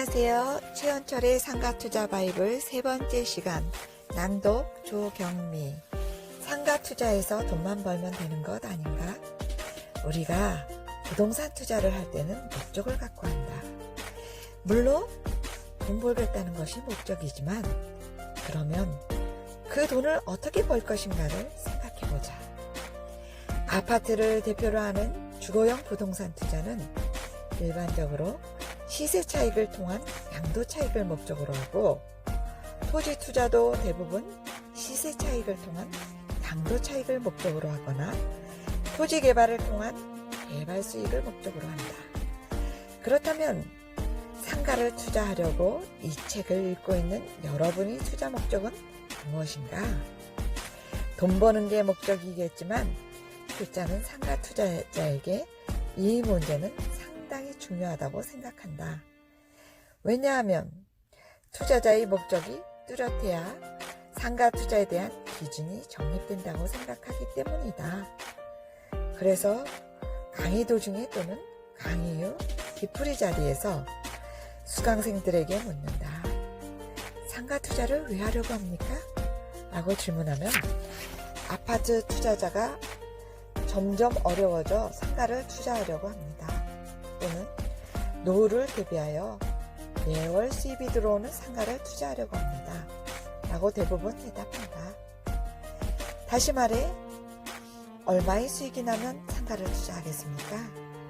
안녕하세요. 최원철의 상가투자 바이블 세 번째 시간 낭독 조경미 상가투자에서 돈만 벌면 되는 것 아닌가? 우리가 부동산 투자를 할 때는 목적을 갖고 한다. 물론 돈 벌겠다는 것이 목적이지만 그러면 그 돈을 어떻게 벌 것인가를 생각해보자. 아파트를 대표로 하는 주거용 부동산 투자는 일반적으로 시세 차익을 통한 양도 차익을 목적으로 하고 토지 투자도 대부분 시세 차익을 통한 양도 차익을 목적으로 하거나 토지 개발을 통한 개발 수익을 목적으로 한다. 그렇다면 상가를 투자하려고 이 책을 읽고 있는 여러분의 투자 목적은 무엇인가? 돈 버는 게 목적이겠지만 실자는 상가 투자자에게 이 문제는 중요하다고 생각한다. 왜냐하면 투자자의 목적이 뚜렷해야 상가 투자에 대한 기준이 정립된다고 생각하기 때문이다. 그래서 강의 도중에 또는 강의 후 뒤풀이 자리에서 수강생들에게 묻는다. 상가 투자를 왜 하려고 합니까? 라고 질문하면 아파트 투자자가 점점 어려워져 상가를 투자하려고 합니다. 노후를 대비하여 매월 수입이 들어오는 상가를 투자하려고 합니다. 라고 대부분 대답한다. 다시 말해, 얼마의 수익이 나면 상가를 투자하겠습니까?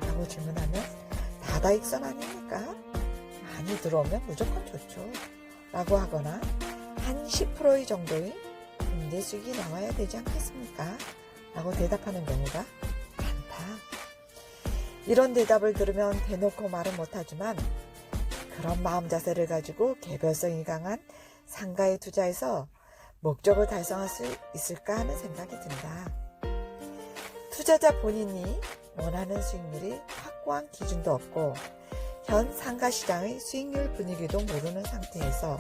라고 질문하면 다다익선 아닙니까? 많이 들어오면 무조건 좋죠. 라고 하거나 한 10% 정도의 임대 수익이 나와야 되지 않겠습니까? 라고 대답하는 경우가. 이런 대답을 들으면 대놓고 말은 못하지만 그런 마음 자세를 가지고 개별성이 강한 상가에 투자해서 목적을 달성할 수 있을까 하는 생각이 든다. 투자자 본인이 원하는 수익률이 확고한 기준도 없고 현 상가 시장의 수익률 분위기도 모르는 상태에서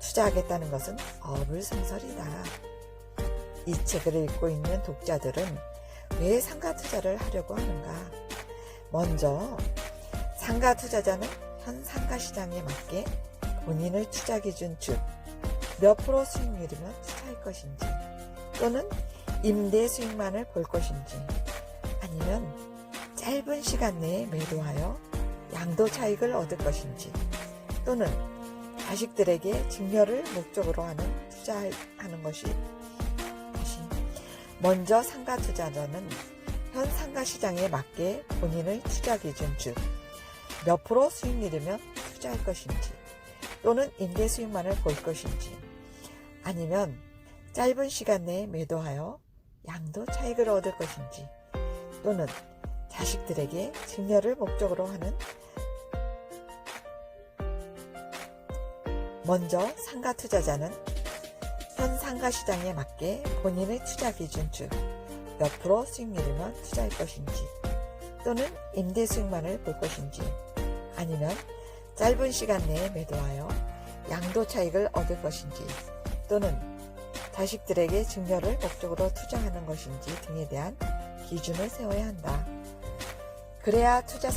투자하겠다는 것은 어불성설이다. 이 책을 읽고 있는 독자들은 왜 상가 투자를 하려고 하는가? 먼저 상가 투자자는 현 상가 시장에 맞게 본인의 투자 기준 즉 몇 프로 수익률이면 투자할 것인지 또는 임대 수익만을 볼 것인지 아니면 짧은 시간 내에 매도하여 양도 차익을 얻을 것인지 또는 자식들에게 증여를 목적으로 하는 투자하는 것이 먼저 상가 투자자는 현 상가 시장에 맞게 본인의 투자 기준 즉 몇 프로 수익률이면 투자할 것인지 또는 임대 수익만을 볼 것인지 아니면 짧은 시간 내에 매도하여 양도 차익을 얻을 것인지 또는 자식들에게 증여를 목적으로 하는 먼저 상가 투자자는 현 상가 시장에 맞게 본인의 투자 기준 즉 몇 프로 수익률이면 투자할 것인지 또는 임대 수익만을 볼 것인지 아니면 짧은 시간 내에 매도하여 양도 차익을 얻을 것인지 또는 자식들에게 증여를 목적으로 투자하는 것인지 등에 대한 기준을 세워야 한다. 그래야 투자